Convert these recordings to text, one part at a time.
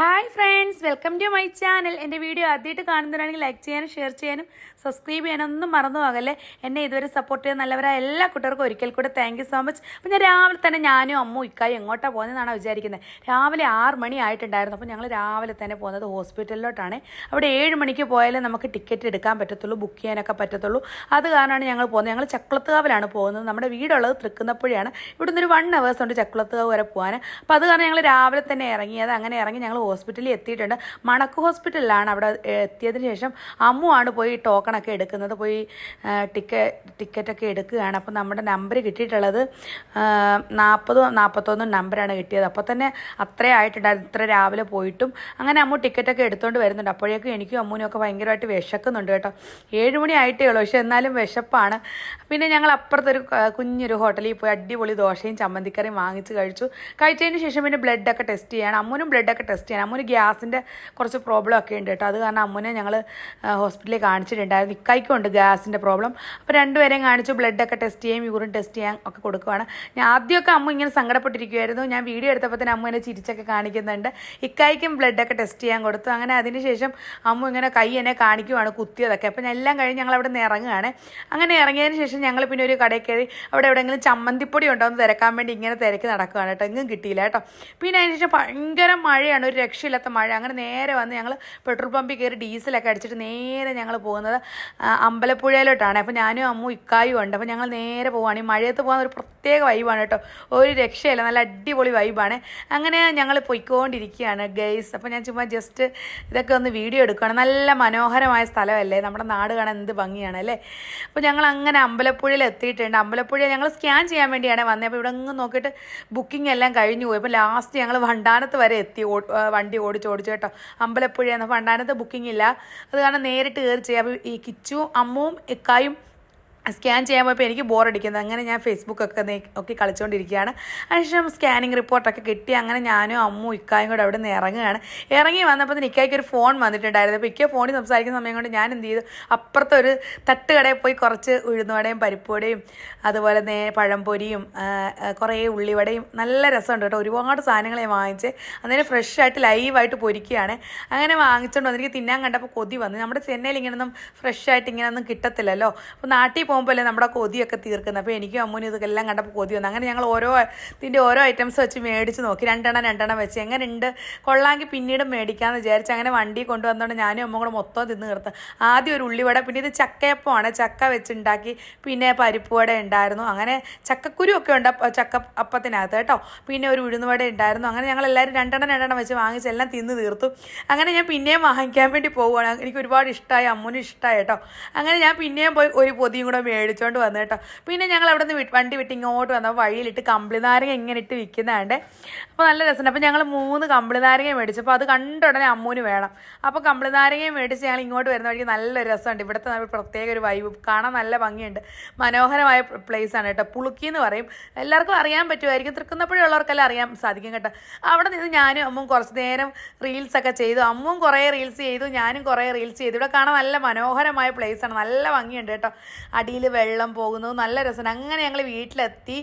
Hi friends welcome to my channel എന്റെ video ആദ്യമായിട്ട് കാണുന്നവരാണെങ്കിൽ ലൈക്ക് ചെയ്യാനും ഷെയർ ചെയ്യാനും സബ്സ്ക്രൈബ് ചെയ്യാനും ഒന്നും മറന്നു പോകല്ലേ? എന്നെ ഇതുവരെ സപ്പോർട്ട് ചെയ്യാൻ നല്ലവരായ എല്ലാ കുട്ടികൾക്കും ഒരിക്കൽ കൂടെ താങ്ക് സോ മച്ച് അപ്പോൾ ഞാൻ രാവിലെ തന്നെ ഞാനും അമ്മ ഇക്കായും എങ്ങോട്ടാണ് പോകുന്നതെന്നാണ് വിചാരിക്കുന്നത്. രാവിലെ ആറ് മണി ആയിട്ടുണ്ടായിരുന്നു. അപ്പോൾ ഞങ്ങൾ രാവിലെ തന്നെ പോകുന്നത് ഹോസ്പിറ്റലിലോട്ടാണ്. അവിടെ ഏഴ് മണിക്ക് പോയാലേ നമുക്ക് ടിക്കറ്റ് എടുക്കാൻ പറ്റത്തുള്ളൂ ബുക്ക് ചെയ്യാനൊക്കെ പറ്റത്തുള്ളൂ. അത് കാരണമാണ് ഞങ്ങൾ പോകുന്നത്. ഞങ്ങൾ ചക്കുളത്തുകാവിലാണ് പോകുന്നത്. നമ്മുടെ വീടുള്ളത് തൃക്കുന്നപ്പുഴയാണ്. ഇവിടുന്ന് ഒരു വൺ അവേഴ്സ് ഉണ്ട് ചക്കുളത്തുകാവ് വരെ പോകാൻ അപ്പോൾ അത് കാരണം ഞങ്ങൾ രാവിലെ തന്നെ ഇറങ്ങിയത്. അങ്ങനെ ഇറങ്ങി ഞങ്ങൾ ഹോസ്പിറ്റലിൽ എത്തിയിട്ടുണ്ട്. മണക്ക് ഹോസ്പിറ്റലിലാണ് അവിടെ എത്തിയതിന് ശേഷം അമ്മുവാണ് പോയി ടോക്കണൊക്കെ എടുക്കുന്നത്. പോയി ടിക്കറ്റ് ടിക്കറ്റൊക്കെ എടുക്കുകയാണ്. അപ്പോൾ നമ്മുടെ നമ്പർ കിട്ടിയിട്ടുള്ളത് നാൽപ്പത് നാൽപ്പത്തൊന്നും നമ്പറാണ് കിട്ടിയത്. അപ്പോൾ തന്നെ അത്രേ ആയിട്ടുണ്ടായിരുന്നു. ഇത്ര രാവിലെ പോയിട്ടും. അങ്ങനെ അമ്മു ടിക്കറ്റൊക്കെ എടുത്തുകൊണ്ട് വരുന്നുണ്ട്. അപ്പോഴേക്കും എനിക്കും അമ്മുവിനും ഒക്കെ ഭയങ്കരമായിട്ട് വിശക്കുന്നുണ്ട് കേട്ടോ. ഏഴ് മണി ആയിട്ടേ ഉള്ളൂ. പക്ഷെ എന്നാലും വിശപ്പാണ്. പിന്നെ ഞങ്ങൾ അപ്പുറത്തൊരു കുഞ്ഞൊരു ഹോട്ടലിൽ പോയി അടിപൊളി ദോശയും ചമ്മന്തിക്കറിയും വാങ്ങിച്ച് കഴിച്ചു. കഴിച്ചതിന് ശേഷം പിന്നെ ബ്ലഡൊക്കെ ടെസ്റ്റ് ചെയ്യണം. അമ്മുനും ബ്ലഡൊക്കെ ടെസ്റ്റ് ചെയ്യണം. അമ്മൂന് ഗ്യാസിന്റെ കുറച്ച് പ്രോബ്ലം ഒക്കെ ഉണ്ട് കേട്ടോ. അത് കാരണം അമ്മൂനെ ഞങ്ങൾ ഹോസ്പിറ്റലിൽ കാണിച്ചിട്ടുണ്ടായിരുന്നു. ഇക്കായ്ക്കും ഉണ്ട് ഗ്യാസിന്റെ പ്രോബ്ലം അപ്പോൾ രണ്ടുപേരെയും കാണിച്ചു ബ്ലഡൊക്കെ ടെസ്റ്റ് ചെയ്യാം യൂറിൻ ടെസ്റ്റ് ചെയ്യാൻ ഒക്കെ കൊടുക്കുവാണ്. ഞാൻ ആദ്യമൊക്കെ അമ്മ ഇങ്ങനെ സങ്കടപ്പെട്ടിരിക്കുമായിരുന്നു ഞാൻ വീഡിയോ എടുത്തപ്പോൾ തന്നെ അമ്മ എന്നെ ചിരിച്ചൊക്കെ കാണിക്കുന്നുണ്ട്. ഇക്കായ്ക്കും ബ്ലഡൊക്കെ ടെസ്റ്റ് ചെയ്യാൻ കൊടുത്തു. അങ്ങനെ അതിന് ശേഷം അമ്മ ഇങ്ങനെ കൈ എന്നെ കാണിക്കുവാണ് കുത്തിയതൊക്കെ. അപ്പോൾ എല്ലാം കഴിഞ്ഞ് ഞങ്ങൾ അവിടെ നിന്ന് ഇറങ്ങുകയാണ് അങ്ങനെ ഇറങ്ങിയതിന് ശേഷം ഞങ്ങൾ പിന്നെ ഒരു കടയിൽ കയറി അവിടെ എവിടെയെങ്കിലും ചമ്മന്തിപ്പൊടി ഉണ്ടോ എന്ന് തിരക്കാൻ വേണ്ടി ഇങ്ങനെ തിരക്ക് നടക്കുകയാണ് കേട്ടോ. എങ്ങും കിട്ടിയില്ല കേട്ടോ. പിന്നെ അതിന് ശേഷം ഭയങ്കര മഴയാണ്. ഒരു രക്ഷയില്ലാത്ത മഴ. അങ്ങനെ നേരെ വന്ന് ഞങ്ങൾ പെട്രോൾ പമ്പിൽ കയറി ഡീസലൊക്കെ അടിച്ചിട്ട് നേരെ ഞങ്ങൾ പോകുന്നത് അമ്പലപ്പുഴയിലോട്ടാണ്. അപ്പോൾ ഞാനും അമ്മു ഇക്കായും ഉണ്ട്. അപ്പോൾ ഞങ്ങൾ നേരെ പോവുകയാണ് ഈ മഴയത്ത് പോകാൻ ഒരു പ്രത്യേക വൈബാണ് കേട്ടോ. ഒരു രക്ഷയില്ല. നല്ല അടിപൊളി വൈബാണ്. അങ്ങനെ ഞങ്ങൾ പൊയ്ക്കൊണ്ടിരിക്കുകയാണ് ഗൈസ്. അപ്പോൾ ഞാൻ ചുമ്മാ ജസ്റ്റ് ഇതൊക്കെ ഒന്ന് വീഡിയോ എടുക്കുകയാണ്. നല്ല മനോഹരമായ സ്ഥലമല്ലേ? നമ്മുടെ നാട് കാണാൻ എന്ത് ഭംഗിയാണ് അല്ലേ? അപ്പോൾ ഞങ്ങൾ അങ്ങനെ അമ്പലപ്പുഴയിൽ എത്തിയിട്ടുണ്ട്. അമ്പലപ്പുഴ ഞങ്ങൾ സ്കാൻ ചെയ്യാൻ വേണ്ടിയാണ് വന്നത് അപ്പോൾ ഇവിടെ അങ്ങ് നോക്കിയിട്ട് ബുക്കിംഗ് എല്ലാം കഴിഞ്ഞു പോയി. അപ്പോൾ ലാസ്റ്റ് ഞങ്ങൾ വണ്ടാനത്ത് വരെ എത്തി. വണ്ടി ഓടിച്ച് ഓടിച്ച് കേട്ടോ. അമ്പലപ്പുഴ എന്ന വണ്ടാനത്ത് ബുക്കിംഗ് ഇല്ല. അത് കാരണം നേരിട്ട് കയറി ചെയ്യാം. അപ്പോൾ ഈ കിച്ചു അമ്മുവും ഇക്കായും സ്കാൻ ചെയ്യാൻ പോയപ്പോൾ എനിക്ക് ബോറടിക്കുന്നത് അങ്ങനെ ഞാൻ ഫേസ്ബുക്കൊക്കെ നോക്കി കളിച്ചുകൊണ്ടിരിക്കുകയാണ് അതിനുശേഷം സ്കാനിങ് റിപ്പോർട്ടൊക്കെ കിട്ടി. അങ്ങനെ ഞാനും അമ്മും ഇക്കായും കൂടെ അവിടെ നിന്ന് ഇറങ്ങുകയാണ്. ഇറങ്ങി വന്നപ്പോൾ ഇക്കായ്ക്ക് ഒരു ഫോൺ വന്നിട്ടുണ്ടായിരുന്നു. അപ്പോൾ ഇക്ക ഫോണിൽ സംസാരിക്കുന്ന സമയം കൊണ്ട് ഞാൻ എന്ത് ചെയ്തു? അപ്പുറത്തെ ഒരു തട്ടുകടയിൽ പോയി കുറച്ച് ഉഴുന്നുവടയും പരിപ്പുവടയും അതുപോലെ നേ പഴംപൊരിയും കുറേ ഉള്ളിവടയും നല്ല രസമുണ്ട് കേട്ടോ. ഒരുപാട് സാധനങ്ങൾ ഞാൻ വാങ്ങിച്ച് അന്നേരം ഫ്രഷ് ആയിട്ട് ലൈവായിട്ട് പൊരിക്കുകയാണ്. അങ്ങനെ വാങ്ങിച്ചുകൊണ്ട് വന്നിരിക്കും തിന്നാൻ കണ്ടപ്പോൾ കൊതി വന്നു. നമ്മുടെ ചെന്നൈയിൽ ഇങ്ങനെയൊന്നും ഫ്രഷ് ആയിട്ട് ഇങ്ങനെയൊന്നും കിട്ടത്തില്ലല്ലോ. അപ്പോൾ നാട്ടിൽ അല്ലേ നമ്മുടെ കൊതിയൊക്കെ തീർക്കുന്നത്? അപ്പോൾ എനിക്കും അമ്മൂനും ഇതൊക്കെല്ലാം കണ്ടപ്പോൾ കൊതി വന്നു. അങ്ങനെ ഞങ്ങൾ ഓരോ ഇതിന്റെ ഓരോ ഐറ്റംസ് വെച്ച് മേടിച്ച് നോക്കി. രണ്ടെണ്ണം രണ്ടെണ്ണം വെച്ച്. എങ്ങനെയുണ്ട്? കൊള്ളാമെങ്കിൽ പിന്നീട് മേടിക്കാമെന്ന് വിചാരിച്ച് അങ്ങനെ വണ്ടി കൊണ്ടുവന്നുകൊണ്ട് ഞാനും അമ്മ കൂടെ മൊത്തം തിന്ന് തീർത്ത്. ആദ്യം ഒരു ഉള്ളിവട പിന്നെ ഇത് ചക്കയപ്പമാണ്. ചക്ക വെച്ചുണ്ടാക്കി. പിന്നെ പരിപ്പുവട ഉണ്ടായിരുന്നു. അങ്ങനെ ചക്കക്കുരു ഒക്കെ ഉണ്ട് ചക്ക അപ്പത്തിനകത്ത് കേട്ടോ. പിന്നെ ഒരു ഉഴുന്നുവട ഉണ്ടായിരുന്നു. അങ്ങനെ ഞങ്ങൾ എല്ലാവരും രണ്ടെണ്ണം രണ്ടെണ്ണം വെച്ച് വാങ്ങിച്ച് എല്ലാം തിന്ന് തീർത്തു. അങ്ങനെ ഞാൻ പിന്നെയും വാങ്ങിക്കാൻ വേണ്ടി പോവുകയാണ്. എനിക്ക് ഒരുപാട് ഇഷ്ടമായി അമ്മൂനും ഇഷ്ടമായി കേട്ടോ. അങ്ങനെ ഞാൻ പിന്നെയും പോയി ഒരു പൊതിയും കൂടെ മേടിച്ചോണ്ട് വന്നു കേട്ടോ പിന്നെ ഞങ്ങൾ അവിടെ നിന്ന് വണ്ടി വിട്ട് ഇങ്ങോട്ട് വന്നപ്പോൾ വഴിയിലിട്ട് കമ്പിളി നാരങ്ങ ഇങ്ങനെ ഇട്ട് വിൽക്കുന്നതാണ്ട് അപ്പോൾ നല്ല രസമുണ്ട് അപ്പോൾ ഞങ്ങൾ മൂന്ന് കമ്പിളി നാരങ്ങ മേടിച്ചപ്പോൾ അത് കണ്ട ഉടനെ അമ്മൂന് വേണം. അപ്പോൾ കമ്പിളി നാരങ്ങ മേടിച്ച് ഞങ്ങൾ ഇങ്ങോട്ട് വരുന്ന വഴിക്ക് നല്ല രസമുണ്ട്. ഇവിടുത്തെ പ്രത്യേക ഒരു വൈബ് കാണാൻ നല്ല ഭംഗിയുണ്ട്. മനോഹരമായ പ്ലേസ് ആണ് കേട്ടോ പുളുക്കി എന്ന് പറയും. എല്ലാവർക്കും അറിയാൻ പറ്റുമായിരിക്കും. തൃക്കുന്നപ്പുഴയുള്ളവർക്കെല്ലാം അറിയാൻ സാധിക്കും കേട്ടോ. അവിടെ നിന്ന് ഞാനും അമ്മും കുറച്ച് നേരം റീൽസ് ഒക്കെ ചെയ്തു. അമ്മും കുറേ റീൽസ് ചെയ്തു. ഞാനും കുറേ റീൽസ് ചെയ്തു. ഇവിടെ കാണാൻ നല്ല മനോഹരമായ പ്ലേസ് ആണ്. നല്ല ഭംഗിയുണ്ട് കേട്ടോ. അടിയിൽ വെള്ളം പോകുന്നു. നല്ല രസമാണ് അങ്ങനെ ഞങ്ങൾ വീട്ടിലെത്തി.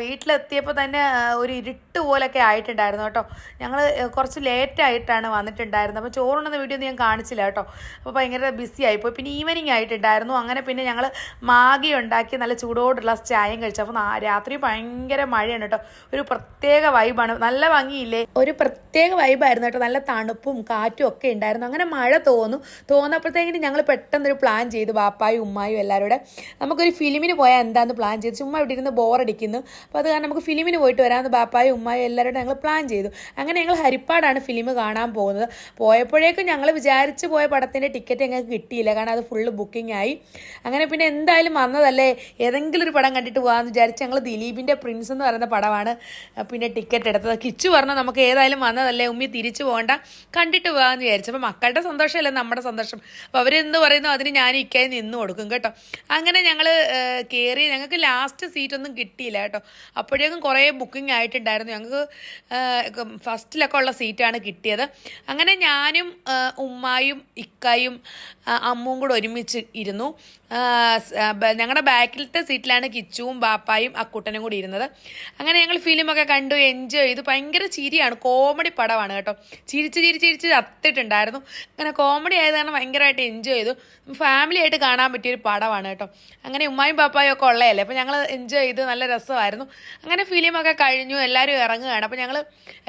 വീട്ടിലെത്തിയപ്പോൾ തന്നെ ഒരു ഇരുട്ട് പോലൊക്കെ ആയിട്ടുണ്ടായിരുന്നു കേട്ടോ. ഞങ്ങൾ കുറച്ച് ലേറ്റായിട്ടാണ് വന്നിട്ടുണ്ടായിരുന്നത്. അപ്പോൾ ചോറുണ്ടെന്ന വീഡിയോ ഒന്നും ഞാൻ കാണിച്ചില്ല കേട്ടോ. അപ്പോൾ ഭയങ്കര ബിസി ആയിപ്പോയി. പിന്നെ ഈവനിങ് ആയിട്ടുണ്ടായിരുന്നു. അങ്ങനെ പിന്നെ ഞങ്ങൾ മാഗി ഉണ്ടാക്കി നല്ല ചൂടോടുള്ള ചായയും കഴിച്ചു. അപ്പോൾ രാത്രി ഭയങ്കര മഴയാണ് കേട്ടോ. ഒരു പ്രത്യേക വൈബാണ് നല്ല ഭംഗിയില്ലേ? ഒരു പ്രത്യേക വൈബായിരുന്നു കേട്ടോ. നല്ല തണുപ്പും കാറ്റും ഒക്കെ ഉണ്ടായിരുന്നു. അങ്ങനെ മഴ തോന്നും. തോന്നപ്പോഴത്തേക്കിന് ഞങ്ങൾ പെട്ടെന്നൊരു പ്ലാൻ ചെയ്തു. ബാപ്പായും ഉമ്മായും എല്ലാവരും നമുക്കൊരു ഫിലിമിന് പോയാൽ എന്താന്ന് പ്ലാൻ ചെയ്ത്. ചുമ്മാ ഇവിടെ ഇരുന്ന് ബോറടിക്കുന്നു അപ്പോൾ അത് കാരണം നമുക്ക് ഫിലിമിന് പോയിട്ട് വരാമെന്ന് ബാപ്പായും ഉമ്മായും എല്ലാവരും ഞങ്ങൾ പ്ലാൻ ചെയ്തു. അങ്ങനെ ഞങ്ങൾ ഹരിപ്പാടാണ് ഫിലിം കാണാൻ പോകുന്നത്. പോയപ്പോഴേക്കും ഞങ്ങൾ വിചാരിച്ച് പോയ പടത്തിന്റെ ടിക്കറ്റ് ഞങ്ങൾക്ക് കിട്ടിയില്ല. കാരണം അത് ഫുള്ള് ബുക്കിംഗ് ആയി. അങ്ങനെ പിന്നെ എന്തായാലും വന്നതല്ലേ? ഏതെങ്കിലും ഒരു പടം കണ്ടിട്ട് പോകാമെന്ന് വിചാരിച്ച് ഞങ്ങൾ ദിലീപിന്റെ പ്രിൻസ് എന്ന് പറയുന്ന പടമാണ് പിന്നെ ടിക്കറ്റ് എടുത്തത്. കിച്ചു പറഞ്ഞാൽ നമുക്ക് ഏതായാലും വന്നതല്ലേ? ഉമ്മി തിരിച്ചു പോകണ്ട. കണ്ടിട്ട് പോകാമെന്ന് വിചാരിച്ചു. അപ്പോൾ മക്കളുടെ സന്തോഷമല്ലേ? നമ്മുടെ സന്തോഷം. അപ്പോൾ അവരെന്ത് പറയുന്നു അതിന് ഞാൻ ഇക്കായി നിന്ന് കൊടുക്കും കേട്ടോ. അങ്ങനെ ഞങ്ങൾ കയറി ഞങ്ങൾക്ക് ലാസ്റ്റ് സീറ്റൊന്നും കിട്ടിയില്ല കേട്ടോ. അപ്പോഴേക്കും കുറേ ബുക്കിംഗ് ആയിട്ടുണ്ടായിരുന്നു. ഞങ്ങൾക്ക് ഫസ്റ്റിലൊക്കെ ഉള്ള സീറ്റാണ് കിട്ടിയത്. അങ്ങനെ ഞാനും ഉമ്മായും ഇക്കായും അമ്മും കൂടെ ഒരുമിച്ച് ഇരുന്നു. ഞങ്ങളുടെ ബാക്കിലത്തെ സീറ്റിലാണ് കിച്ചുവും ബാപ്പായും അക്കുട്ടനും കൂടി ഇരുന്നത്. അങ്ങനെ ഞങ്ങൾ ഫിലിമൊക്കെ കണ്ടു എൻജോയ് ചെയ്തു. ഭയങ്കര ചിരിയാണ്. കോമഡി പടമാണ് കേട്ടോ. ചിരിച്ച് ചിരിച്ച് ചിരിച്ച് ചത്തിട്ടുണ്ടായിരുന്നു. അങ്ങനെ കോമഡി ആയത് കാരണം ഭയങ്കരമായിട്ട് എൻജോയ് ചെയ്തു. ഫാമിലി ആയിട്ട് കാണാൻ പറ്റിയൊരു പടമാണ് കേട്ടോ. അങ്ങനെ ഉമ്മായും പാപ്പായും ഒക്കെ ഉള്ളതല്ലേ? അപ്പോൾ ഞങ്ങൾ എൻജോയ് ചെയ്ത് നല്ല രസമായിരുന്നു. അങ്ങനെ ഫിലിമൊക്കെ കഴിഞ്ഞു എല്ലാവരും ഇറങ്ങുകയാണ്. അപ്പോൾ ഞങ്ങൾ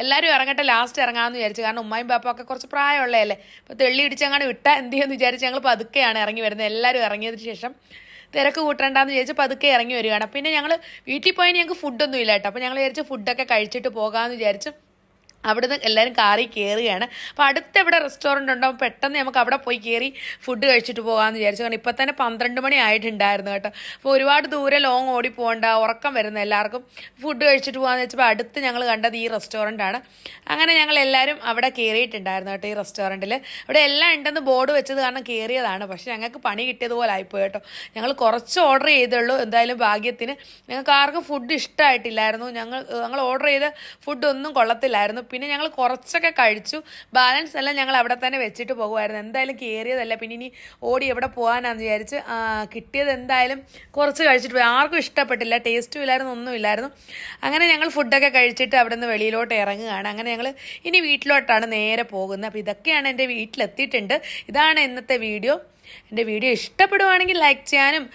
എല്ലാവരും ഇറങ്ങട്ടെ ലാസ്റ്റ് ഇറങ്ങാമെന്ന് വിചാരിച്ചു. കാരണം ഉമ്മായും പാപ്പൊക്കെ കുറച്ച് പ്രായമുള്ളതല്ലേ? അപ്പോൾ തെള്ളി ഇടിച്ചങ്ങാണ്ട് വിട്ടാൽ എന്ത് ചെയ്യുമെന്ന് വിചാരിച്ച് ഞങ്ങൾ പതുക്കെയാണ് ഇറങ്ങി വരുന്നത്. എല്ലാവരും ഇറങ്ങിയതിന് ശേഷം തിരക്ക് കൂട്ടണ്ടെന്ന് വിചാരിച്ച് പതുക്കെ ഇറങ്ങി വരികയാണ്. പിന്നെ ഞങ്ങൾ വീട്ടിൽ പോയി ഞങ്ങൾക്ക് ഫുഡൊന്നും ഇല്ല കേട്ടോ. അപ്പോൾ ഞങ്ങൾ വിചാരിച്ച് ഫുഡൊക്കെ കഴിച്ചിട്ട് പോകാമെന്ന് വിചാരിച്ചു അവിടുന്ന് എല്ലാവരും കാറി കയറുകയാണ് അപ്പോൾ അടുത്ത് എവിടെ റെസ്റ്റോറന്റ് ഉണ്ടോ? പെട്ടെന്ന് നമുക്ക് അവിടെ പോയി കയറി ഫുഡ് കഴിച്ചിട്ട് പോകാമെന്ന് വിചാരിച്ചു. കാരണം ഇപ്പം തന്നെ പന്ത്രണ്ട് മണി ആയിട്ടുണ്ടായിരുന്നു കേട്ടോ. അപ്പോൾ ഒരുപാട് ദൂരെ ലോങ് ഓടി പോകണ്ട ഉറക്കം വരുന്ന എല്ലാവർക്കും ഫുഡ് കഴിച്ചിട്ട് പോകാമെന്ന് വെച്ചപ്പോൾ അടുത്ത് ഞങ്ങൾ കണ്ടത് ഈ റെസ്റ്റോറന്റ് ആണ്. അങ്ങനെ ഞങ്ങൾ എല്ലാവരും അവിടെ കയറിയിട്ടുണ്ടായിരുന്നു കേട്ടോ ഈ റെസ്റ്റോറന്റിൽ അവിടെ എല്ലാം ഉണ്ടെന്ന് ബോർഡ് വെച്ചത് കാരണം കയറിയതാണ് പക്ഷേ ഞങ്ങൾക്ക് പണി കിട്ടിയതുപോലെ ആയിപ്പോയി കേട്ടോ. ഞങ്ങൾ കുറച്ച് ഓർഡർ ചെയ്തുള്ളൂ എന്തായാലും ഭാഗ്യത്തിന് ഞങ്ങൾക്ക് ആർക്കും ഫുഡ് ഇഷ്ടമായിട്ടില്ലായിരുന്നു ഞങ്ങൾ ഞങ്ങൾ ഓർഡർ ചെയ്ത ഫുഡ് ഒന്നും കൊള്ളത്തില്ലായിരുന്നു. പിന്നെ ഞങ്ങൾ കുറച്ചൊക്കെ കഴിച്ചു. ബാലൻസ് എല്ലാം ഞങ്ങൾ അവിടെ തന്നെ വെച്ചിട്ട് പോകുമായിരുന്നു. എന്തായാലും കയറിയതല്ല പിന്നെ ഇനി ഓടി എവിടെ പോകാനാന്ന് വിചാരിച്ച് കിട്ടിയത് എന്തായാലും കുറച്ച് കഴിച്ചിട്ട് പോയി. ആർക്കും ഇഷ്ടപ്പെട്ടില്ല. ടേസ്റ്റും ഇല്ലായിരുന്നു ഒന്നും ഇല്ലായിരുന്നു. അങ്ങനെ ഞങ്ങൾ ഫുഡൊക്കെ കഴിച്ചിട്ട് അവിടെ നിന്ന് വെളിയിലോട്ട് ഇറങ്ങുകയാണ്. അങ്ങനെ ഞങ്ങൾ ഇനി വീട്ടിലോട്ടാണ് നേരെ പോകുന്നത്. അപ്പോൾ ഇതൊക്കെയാണ് എന്റെ വീട്ടിലെത്തിയിട്ടുണ്ട്. ഇതാണ് ഇന്നത്തെ വീഡിയോ എന്റെ വീഡിയോ ഇഷ്ടപ്പെടുവാണെങ്കിൽ ലൈക്ക് ചെയ്യാനും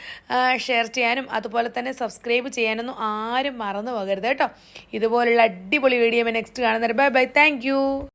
ഷെയർ ചെയ്യാനും അതുപോലെ തന്നെ സബ്സ്ക്രൈബ് ചെയ്യാനൊന്നും ആരും മറന്നു പോകരുത് കേട്ടോ. ഇതുപോലുള്ള അടിപൊളി വീഡിയോ നെക്സ്റ്റ് കാണുന്നുണ്ട് ബൈ ബൈ താങ്ക്